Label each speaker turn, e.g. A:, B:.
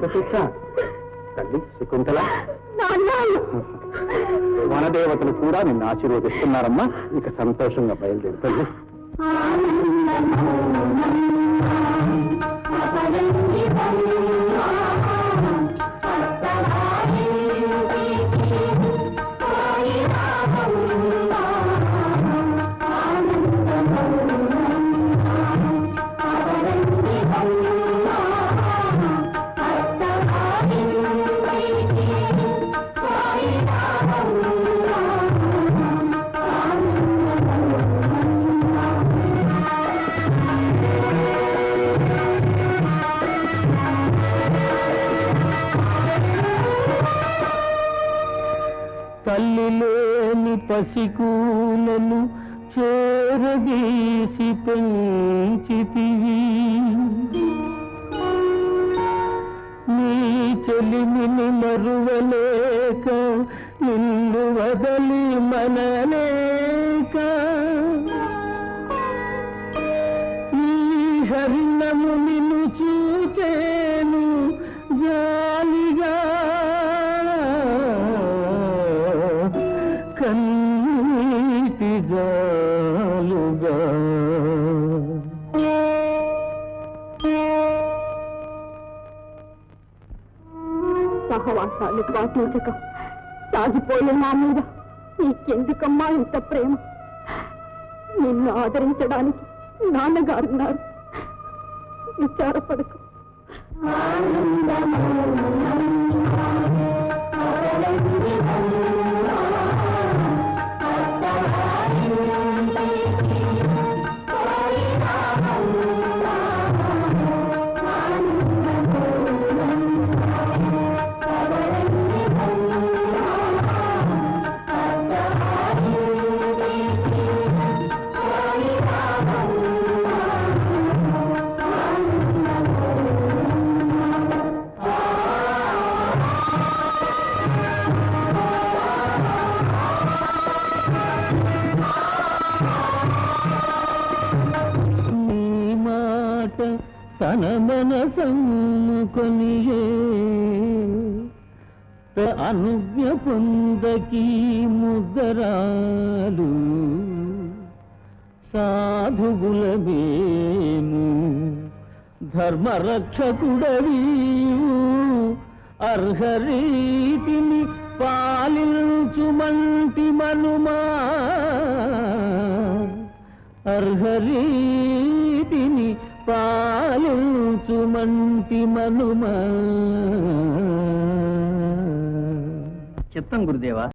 A: ప్రతీక్ష తల్లి శకుంతల. వనదేవతలు కూడా నిన్ను ఆశీర్వదిస్తున్నారమ్మా. ఇక సంతోషంగా బయలుదేరు తల్లి
B: లేని పసికూలను చేరదీసి పెంచితివి. నీ చెలిమిని మరువలేక నిన్ను వదలి మనలేక. ఈ హరిణము నిన్ను చూచే జాలుగా.
C: సహవాసాలు పాటించక సాగిపోయే నా మీద. నీకెందుకమ్మా ఇంత ప్రేమ? నిన్ను ఆదరించడానికి నాన్నగారున్నారు విచారపడకు.
B: నీ తన మనసమ్ముకొనియే త- అనుజ్ఞ పొందకి ముద్దరాలు సాధుగులమేము ధర్మరక్షకుడవీవు అర్హరీతిని పాలించుమంటి మనుమా అర్హరీతిని పాలించుమంటి మనుమా.
A: చిత్తం గురుదేవా.